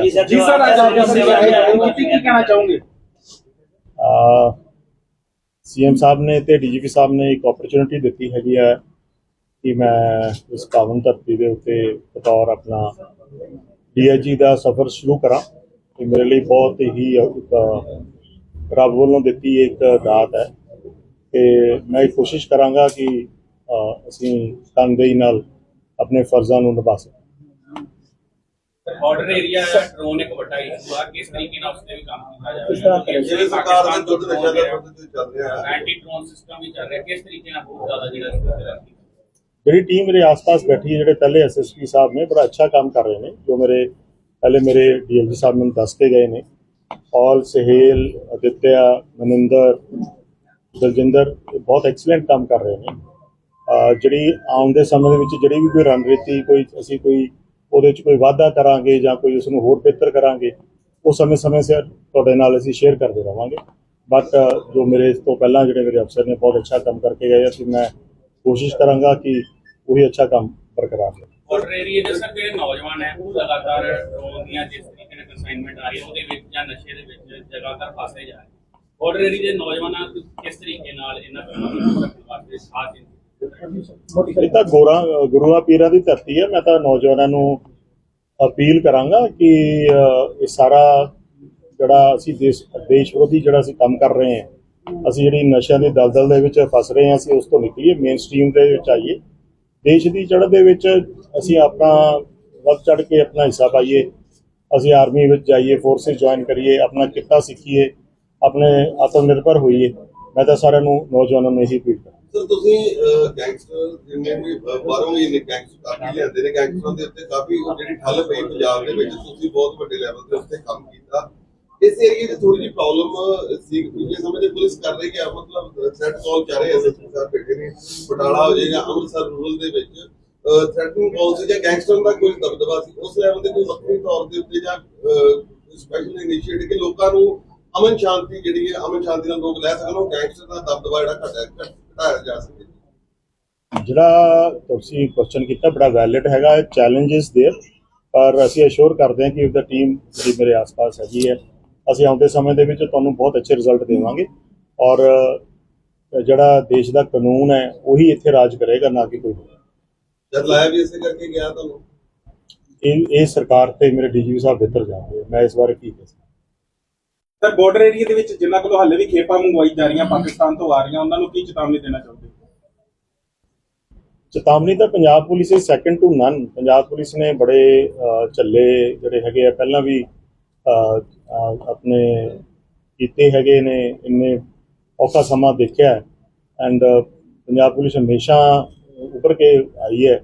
ਜੀ ਸਰ ਜੀ ਸਰ ਅੱਜ ਆਪ ਸੇਵਾ ਕੀ ਕਹਿਣਾ ਚਾਹੋਗੇ? ਸੀਐਮ ਸਾਹਿਬ ਨੇ ਤੇ ਡੀਜੀਪੀ ਸਾਹਿਬ ਨੇ ਇੱਕ ਓਪਰਚੁਨਿਟੀ ਦਿੱਤੀ ਹੈਗੀ ਹੈ ਕਿ ਮੈਂ ਇਸ ਪਾਵਨ ਧਰਤੀ ਦੇ ਉੱਤੇ ਬਤੌਰ ਆਪਣਾ ਡੀਆਈਜੀ ਦਾ ਸਫ਼ਰ ਸ਼ੁਰੂ ਕਰਾਂ ਤੇ ਮੇਰੇ ਲਈ ਬਹੁਤ ਹੀ ਇੱਕ ਰੱਬ ਵੱਲੋਂ ਦਿੱਤੀ ਇੱਕ ਦਾਤ ਹੈ। ਤੇ ਮੈਂ ਕੋਸ਼ਿਸ਼ ਕਰਾਂਗਾ ਕਿ ਅਸੀਂ ਤਨਦੇਹੀ ਨਾਲ ਆਪਣੇ ਫਰਜ਼ਾਂ ਨੂੰ ਨਿਭਾ ਸਕੀਏ। ਬਾਰਡਰ ਏਰੀਆ ਡਰੋਨ ਇੱਕ ਵੱਡਾ ਇਸ਼ੂ ਆ ਕਿਸ ਤਰੀਕੇ ਨਾਲ ਉਸ ਤੇ ਵੀ ਕੰਮ ਕੀਤਾ ਜਾਵੇ। ਕਿਸ ਤਰ੍ਹਾਂ ਕਰਿਆ ਜਿਹੜੇ ਸਰਕਾਰ ਦਾ ਦੁੱਧ ਨਸ਼ਾ ਦਾ ਦੁੱਧ ਤੇ ਚੱਲ ਰਿਹਾ ਹੈ। ਐਂਟੀ ਡਰੋਨ ਸਿਸਟਮ ਵੀ ਚੱਲ ਰਿਹਾ ਕਿਸ ਤਰੀਕੇ ਨਾਲ ਬਹੁਤ ਜ਼ਿਆਦਾ ਜਿਹੜਾ ਇਸ ਤੇ ਰੱਖੀ ਜਿਹੜੀ ਟੀਮ ਮੇਰੇ ਆਸ-ਪਾਸ ਬੈਠੀ ਹੈ ਜਿਹੜੇ ਪਹਿਲੇ ਐਸਐਸਪੀ ਸਾਹਿਬ ਨੇ ਬੜਾ ਅੱਛਾ ਕੰਮ ਕਰ ਰਹੇ ਨੇ ਜੋ ਮੇਰੇ ਪਹਿਲੇ ਮੇਰੇ ਡੀਐਲਜੀ ਸਾਹਿਬ ਮੈਨੂੰ ਦੱਸ ਕੇ ਗਏ ਨੇ। ਔਲ ਸਹੇਲ ਅਦਿੱਤਿਆ ਮਨਿੰਦਰ ਦਲਜਿੰਦਰ ਇਹ ਬਹੁਤ ਐਕਸਲੈਂਟ ਕੰਮ ਕਰ ਰਹੇ ਨੇ। ਜਿਹੜੀ ਆਉਣ ਦੇ ਸਮੇਂ ਦੇ ਵਿੱਚ ਜਿਹੜੀ ਵੀ ਕੋਈ ਰਣਨੀਤੀ ਕੋਈ ਅਸੀਂ ਕੋਈ ਉਹਦੇ ਵਿੱਚ ਕੋਈ ਵਾਧਾ ਕਰਾਂਗੇ ਜਾਂ ਕੋਈ ਉਸ ਨੂੰ ਹੋਰ ਬਿਹਤਰ ਕਰਾਂਗੇ, ਉਹ ਸਮੇਂ-ਸਮੇਂ ਸਿਰ ਤੁਹਾਡੇ ਨਾਲ ਅਸੀਂ ਸ਼ੇਅਰ ਕਰਦੇ ਰਵਾਂਗੇ। ਬਟ ਜੋ ਮੇਰੇ ਇਸ ਤੋਂ ਪਹਿਲਾਂ ਜਿਹੜੇ ਮੇਰੇ ਅਫਸਰ ਨੇ ਬਹੁਤ ਅੱਛਾ ਕੰਮ ਕਰਕੇ ਗਏ, ਅਸੀਂ ਮੈਂ ਕੋਸ਼ਿਸ਼ ਕਰਾਂਗਾ ਕਿ ਉਹੀ ਅੱਛਾ ਕੰਮ ਬਰਕਰਾਰ ਰਹੇ। ਬਾਰਡਰ ਏਰੀਆ ਦੇ ਸਰ ਜਿਹੜੇ ਨੌਜਵਾਨ ਹੈ, ਉਹ ਲਗਾਤਾਰ ਡਰੋਨ ਦੀਆਂ ਜਿਸ ਤਰੀਕੇ ਨਾਲ ਕਨਸਾਈਨਮੈਂਟ ਆ ਰਹੀ ਹੈ, ਉਹਦੇ ਵਿੱਚ ਜਾਂ ਨਸ਼ੇ ਦੇ ਵਿੱਚ ਲਗਾਤਾਰ ਫਸਦੇ ਜਾ ਰਹੇ ਬਾਰਡਰ ਏਰੀਆ ਦੇ ਨੌਜਵਾਨਾਂ ਨੂੰ ਕਿਸ ਤਰੀਕੇ ਨਾਲ ਇਹਨਾਂ ਕੰਮਾਂ ਨੂੰ ਰੱਖਣ ਵਾਸਤੇ ਸਾਥ ਦਿੰਦੇ ਇਹ ਤਾਂ ਗੋਰਾ, ਗੁਰੂਆਂ ਪੀਰਾਂ ਦੀ ਧਰਤੀ ਹੈ। ਮੈਂ ਤਾਂ ਨੌਜਵਾਨਾਂ ਨੂੰ ਅਪੀਲ ਕਰਾਂਗਾ ਕਿ ਇਹ ਸਾਰਾ ਜਿਹੜਾ ਅਸੀਂ ਦੇਸ਼ ਦੇਸ਼ ਵਿਰੋਧੀ ਜਿਹੜਾ ਅਸੀਂ ਕੰਮ ਕਰ ਰਹੇ ਹਾਂ, ਅਸੀਂ ਜਿਹੜੀ ਨਸ਼ਿਆਂ ਦੀ ਦਲਦਲ ਦੇ ਵਿੱਚ ਫਸ ਰਹੇ ਹਾਂ, ਅਸੀਂ ਉਸ ਤੋਂ ਨਿਕਲੀਏ ਮੇਨ ਸਟ੍ਰੀਮ ਦੇ ਵਿੱਚ ਆਈਏ। ਦੇਸ਼ ਦੀ ਚੜ੍ਹ ਦੇ ਵਿੱਚ ਅਸੀਂ ਆਪਣਾ ਵੱਧ ਚੜ ਕੇ ਆਪਣਾ ਹਿੱਸਾ ਪਾਈਏ। ਅਸੀਂ ਆਰਮੀ ਵਿੱਚ ਜਾਈਏ ਫੋਰਸਿਸ ਜੁਆਇਨ ਕਰੀਏ, ਆਪਣਾ ਕਿੱਤਾ ਸਿੱਖੀਏ, ਆਪਣੇ ਆਤਮ ਨਿਰਭਰ ਹੋਈਏ। ਮੈਂ ਤਾਂ ਸਾਰਿਆਂ ਨੂੰ, ਨੌਜਵਾਨਾਂ ਨੂੰ ਇਹੀ ਅਪੀਲ ਕਰਾਂ ਸਰ, ਤੁਸੀਂ ਗੈਂਗਸਟਰ ਜਿੰਨੇ ਵੀ ਬਾਹਰੋਂ ਵੀ ਨੇ ਗੈਂਗਸਟਰ ਕਾਫੀ ਲਿਆਂਦੇ ਨੇ ਗੈਂਗਸਟਰਾਂ ਦੇ ਉੱਤੇ ਕਾਫੀ ਜਿਹੜੀ ਠੱਲ ਪਈ ਪੰਜਾਬ ਦੇ ਵਿੱਚ, ਤੁਸੀਂ ਬਹੁਤ ਵੱਡੇ ਲੈਵਲ ਤੇ ਉੱਤੇ ਕੰਮ ਕੀਤਾ। ਇਸ ਏਰੀਏ 'ਚ ਥੋੜੀ ਜਿਹੀ ਪ੍ਰੋਬਲਮ ਸੀ ਪਿਛਲੇ ਸਮੇਂ ਪੁਲਿਸ ਕਰ ਰਹੀ ਹੈ, ਮਤਲਬ ਥ੍ਰੈਟ ਕਾਲ ਚੱਲ ਰਹੇ ਐਸਐਸਪੀ ਸਾਹਿਬ ਬੈਠੇ ਨੇ ਬਟਾਲਾ ਹੋ ਜਾਏਗਾ ਅੰਮ੍ਰਿਤਸਰ ਰੂਰਲ ਦੇ ਵਿੱਚ ਥ੍ਰੈਟਿੰਗ ਕਾਲ ਸੀ ਜਾਂ ਗੈਂਗਸਟਰ ਦਾ ਕੋਈ ਦਬਦਬਾ ਸੀ, ਉਸ ਲੈਵਲ ਤੇ ਕੋਈ ਵੱਖਰੀ ਤੌਰ ਦੇ ਉੱਤੇ ਜਾਂ ਸਪੈਸ਼ਲ ਇਨੀਸ਼ੀਏਟਿਵ ਕਿ ਲੋਕਾਂ ਨੂੰ ਅਮਨ ਸ਼ਾਂਤੀ ਜਿਹੜੀ ਹੈ, ਅਮਨ ਸ਼ਾਂਤੀ ਨਾਲ ਲੋਕ ਲੈ ਸਕਣ, ਉਹ ਗੈਂਗਸਟਰ ਦਾ ਦਬਦਬਾ ਜਿਹੜਾ ਘਟਿਆ ਘਟਾਇਆ ਘਟਾਇਆ ਜਾ ਸਕੇ ਜਿਹੜਾ ਤੁਸੀਂ ਕੁਐਸਚਨ ਕੀਤਾ ਬੜਾ ਵੈਲਿਡ ਹੈਗਾ ਚੈਲੰਜਸ देयर ਪਰ ਅਸੀਂ ਅਸ਼ੋਰ ਕਰਦੇ ਹਾਂ ਕਿ ਉਹਦਾ ਟੀਮ ਜਿਹੜੀ ਮੇਰੇ ਆਸ-ਪਾਸ ਹੈਗੀ ਹੈ ਅਸੀਂ ਆਉਂਦੇ ਸਮੇਂ ਦੇ ਵਿੱਚ ਤੁਹਾਨੂੰ ਬਹੁਤ ਅੱਛੇ ਰਿਜ਼ਲਟ ਦੇਵਾਂਗੇ ਔਰ ਅ, ਜਿਹੜਾ ਦੇਸ਼ ਦਾ ਕਾਨੂੰਨ ਹੈ ਉਹੀ ਇੱਥੇ ਰਾਜ ਕਰੇਗਾ ਨਾ ਕਿ ਕੋਈ ਹੋਰ। ਜਦ ਲਾਇਆ ਵੀ ਇਸੇ ਕਰਕੇ ਗਿਆ ਤੁਹਾਨੂੰ ਇਹ ਇਹ ਸਰਕਾਰ ਤੇ ਮੇਰੇ ਡੀਜੀਪੀ ਸਾਹਿਬ ਬਿਹਤਰ ਜਾਣਦੇ ਮੈਂ ਇਸ ਬਾਰੇ ਕੀ ਕਹਿ ਸਕਦਾ ਸਰ ਬਾਰਡਰ ਏਰੀਆ ਦੇ ਵਿੱਚ ਜਿਨ੍ਹਾਂ ਕੋਲੋਂ ਹਾਲੇ ਵੀ ਖੇਪਾਂ ਮੰਗਵਾਈ ਜਾ ਰਹੀਆਂ ਪਾਕਿਸਤਾਨ ਤੋਂ ਆ ਰਹੀਆਂ ਉਹਨਾਂ ਨੂੰ ਕੀ ਚੇਤਾਵਨੀ ਦੇਣਾ ਚਾਹੁੰਦੇ ਚੇਤਾਵਨੀ ਤਾਂ Punjab police is second to none Punjab police ਨੇ ਬੜੇ ਅਹ, ਝੱਲੇ ਜਿਹੜੇ ਹੈਗੇ ਆ ਪਹਿਲਾਂ ਵੀ ਆਪਣੇ ਕੀਤੇ ਹੈਗੇ ਨੇ ਇੰਨੇ ਔਖਾ ਸਮਾਂ ਦੇਖਿਆ ਐਂਡ ਪੰਜਾਬ ਪੁਲਿਸ ਹਮੇਸ਼ਾ ਉੱਪਰ ਕੇ ਆਈ ਹੈ।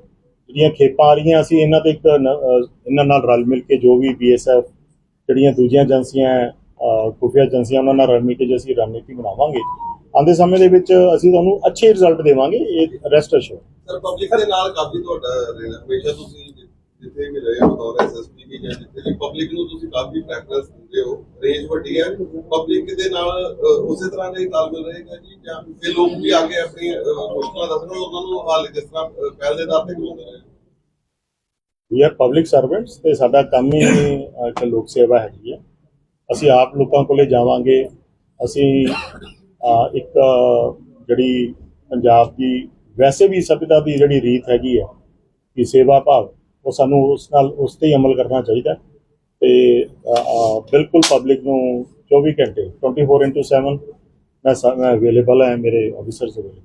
ਜਿਹੜੀਆਂ ਖੇਪਾਂ ਆ ਰਹੀਆਂ ਅਸੀਂ ਇਹਨਾਂ ਤੇ ਇੱਕ ਇਹਨਾਂ ਨਾਲ ਰਲ ਮਿਲ ਕੇ ਜੋ ਵੀ ਬੀਐਸਐਫ ਜਿਹੜੀਆਂ ਦੂਜੀਆਂ ਏਜੰਸੀਆਂ ਹੈ, ਖੁਫੀਆ ਏਜੰਸੀਆਂ ਉਹਨਾਂ ਨਾਲ ਰਲ ਮਿਲ ਕੇ ਜੇ ਅਸੀਂ ਰਣਨੀਤੀ ਬਣਾਵਾਂਗੇ ਆਉਂਦੇ ਸਮੇਂ ਦੇ ਵਿੱਚ ਅਸੀਂ ਤੁਹਾਨੂੰ ਅੱਛੇ ਰਿਜ਼ਲਟ ਦੇਵਾਂਗੇ ਇਹ ਰੈਸਟ ਅਸ਼ੋਰ ਸਰ ਪਬਲਿਕ ਦੇ ਨਾਲ ਕਾਫੀ ਤੁਹਾਡਾ ਰਹਿਣਾ ਹਮੇਸ਼ਾ ਤੁਸੀਂ ਜਿੱਥੇ ਵੀ ਰਹੇ ਹੋ ਬਤੌਰ ਐਸਐਸਪੀ ਵੀ ਜਾਂ ਜਿੱਥੇ ਵੀ ਪਬਲਿਕ ਨੂੰ ਤੁਸੀਂ ਕਾਫੀ ਪ੍ਰੈਫਰੈਂਸ ਦਿੰਦੇ ਹੋ ਰੇਂਜ ਵੱਡੀ ਹੈ। ਪਬਲਿਕ ਦੇ ਨਾਲ ਉਸੇ ਤਰ੍ਹਾਂ ਦਾ ਹੀ ਤਾਲਮੇਲ ਰਹੇਗਾ ਜੀ ਜਾਂ ਇਹ ਲੋਕ ਵੀ ਆ ਕੇ ਆਪਣੀ ਮੁਸ਼ਕਲਾਂ ਦੱਸਣ ਉਹਨਾਂ ਨੂੰ ਹਾਲੇ ਜਿਸ ਤਰ੍ਹਾਂ ਪਹਿਲ ਦੇ ਦਰ ਤੇ ਖਲੋਂਦੇ ਰਹੇ ਵੀ ਆਰ ਪਬਲਿਕ ਸਰਵੈਂਟਸ ਤੇ ਸਾਡਾ ਕੰਮ ਹੀ ਇੱਕ ਲੋਕ ਸੇਵਾ ਹੈਗੀ ਹੈ। ਅਸੀਂ ਆਪ ਲੋਕਾਂ ਕੋਲੇ ਜਾਵਾਂਗੇ ਅਸੀਂ ਇੱਕ, ਜਿਹੜੀ ਪੰਜਾਬ ਦੀ ਵੈਸੇ ਵੀ ਸਭਿਅਤਾ ਦੀ ਜਿਹੜੀ ਰੀਤ ਹੈਗੀ ਹੈ ਕਿ ਸੇਵਾ ਭਾਵ, ਉਹ ਸਾਨੂੰ ਉਸ ਨਾਲ, ਉਸ ਤੇ ਹੀ ਅਮਲ ਕਰਨਾ ਚਾਹੀਦਾ ਹੈ। ਤੇ ਬਿਲਕੁਲ ਪਬਲਿਕ ਨੂੰ 24 ਘੰਟੇ 24/7 ਮੈਂ ਸ- ਮੈਂ ਅਵੇਲੇਬਲ ਹਾਂ, ਮੇਰੇ ਆਫੀਸਰਸ ਅਵੇਲੇਬਲ